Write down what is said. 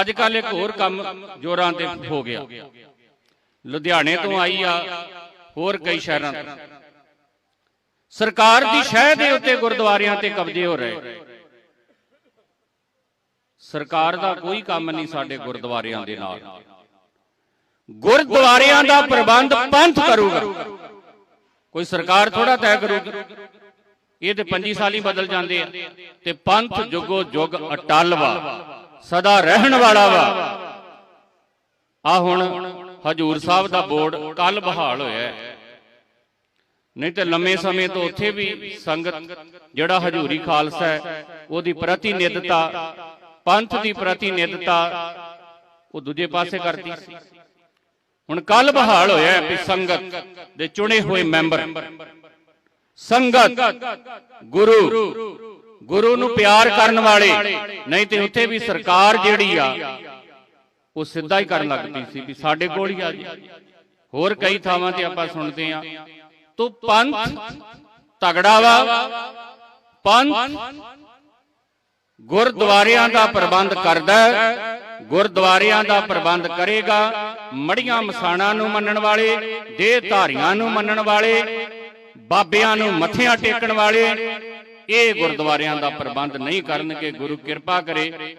ਅੱਜ ਕੱਲ ਇੱਕ ਹੋਰ ਕੰਮ ਜੋਰਾਂ ਤੇ ਹੋ ਗਿਆ। ਲੁਧਿਆਣੇ ਤੋਂ ਆਈ ਆ ਹੋਰ ਕਈ ਸ਼ਹਿਰਾਂ ਤੋਂ। ਸਰਕਾਰ ਦੀ ਸ਼ਹਿ ਦੇ ਉੱਤੇ ਗੁਰਦੁਆਰਿਆਂ ਤੇ ਕਬਜ਼ੇ ਹੋ ਰਹੇ। ਸਰਕਾਰ ਦਾ ਕੋਈ ਕੰਮ ਨਹੀਂ ਸਾਡੇ ਗੁਰਦੁਆਰਿਆਂ ਦੇ ਨਾਲ। ਗੁਰਦੁਆਰਿਆਂ ਦਾ ਪ੍ਰਬੰਧ ਪੰਥ ਕਰੂਗਾ। ਕੋਈ ਸਰਕਾਰ ਥੋੜਾ ਤੈਅ ਕਰੂਗੀ। ਇਹ ਤੇ 25 ਸਾਲ ਹੀ ਬਦਲ ਜਾਂਦੇ ਆ। ਤੇ ਪੰਥ ਜੁਗੋ ਜੁਗ ਅਟਲ ਵਾ ਸਦਾ ਰਹਿਣ ਵਾਲਾ ਵਾ। ਆ ਹੁਣ ਹਜੂਰ ਸਾਹਿਬ ਦਾ ਬੋਰਡ ਕੱਲ ਬਹਾਲ ਹੋਇਆ ਨਹੀਂ ਤੇ ਲੰਮੇ ਸਮੇਂ ਤੋਂ ਉੱਥੇ ਵੀ ਸੰਗਤ ਜਿਹੜਾ ਹਜੂਰੀ ਖਾਲਸਾ ਹੈ, ਉਹਦੀ ਪ੍ਰਤੀਨਿਧਤਾ, ਪੰਥ ਦੀ ਪ੍ਰਤੀਨਿਧਤਾ, ਉਹ ਦੂਜੇ ਪਾਸੇ ਕਰਤੀ। ਹੁਣ ਕੱਲ ਬਹਾਲ ਹੋਇਆ ਵੀ ਸੰਗਤ ਦੇ ਚੁਣੇ ਹੋਏ ਮੈਂਬਰ। ਸੰਗਤ, ਗੁਰੂ ਗੁਰੂ ਨੂੰ ਪਿਆਰ ਕਰਨ ਵਾਲੇ। ਨਹੀਂ ਤੇ ਉੱਥੇ ਵੀ ਸਰਕਾਰ ਜਿਹੜੀ ਆ ਉਹ ਸਿੱਧਾ ਹੀ ਕਰਨ ਲੱਗਦੀ ਸੀ ਵੀ ਸਾਡੇ ਕੋਲ ਹੀ ਆ ਜੀ। ਹੋਰ ਕਈ ਥਾਵਾਂ ਤੇ ਆਪਾਂ ਸੁਣਦੇ ਆ ਤੋ ਪੰਥ ਤਗੜਾ ਵਾ। ਪੰਥ ਗੁਰਦੁਆਰਿਆਂ ਦਾ ਪ੍ਰਬੰਧ ਕਰਦਾ ਗੁਰਦੁਆਰਿਆਂ ਦਾ ਪ੍ਰਬੰਧ ਕਰੇਗਾ। ਮੜੀਆਂ ਮਸਾਣਾਂ ਨੂੰ ਮੰਨਣ ਵਾਲੇ ਦੇਹ ਧਾਰੀਆਂ ਨੂੰ ਮੰਨਣ ਵਾਲੇ ਬਾਬਿਆਂ ਨੂੰ ਮੱਥਿਆਂ ਟੇਕਣ ਵਾਲੇ। ਇਹ ਗੁਰਦੁਆਰਿਆਂ ਦਾ ਪ੍ਰਬੰਧ ਨਹੀਂ ਕਰਨਗੇ ਗੁਰੂ ਕਿਰਪਾ ਕਰੇ।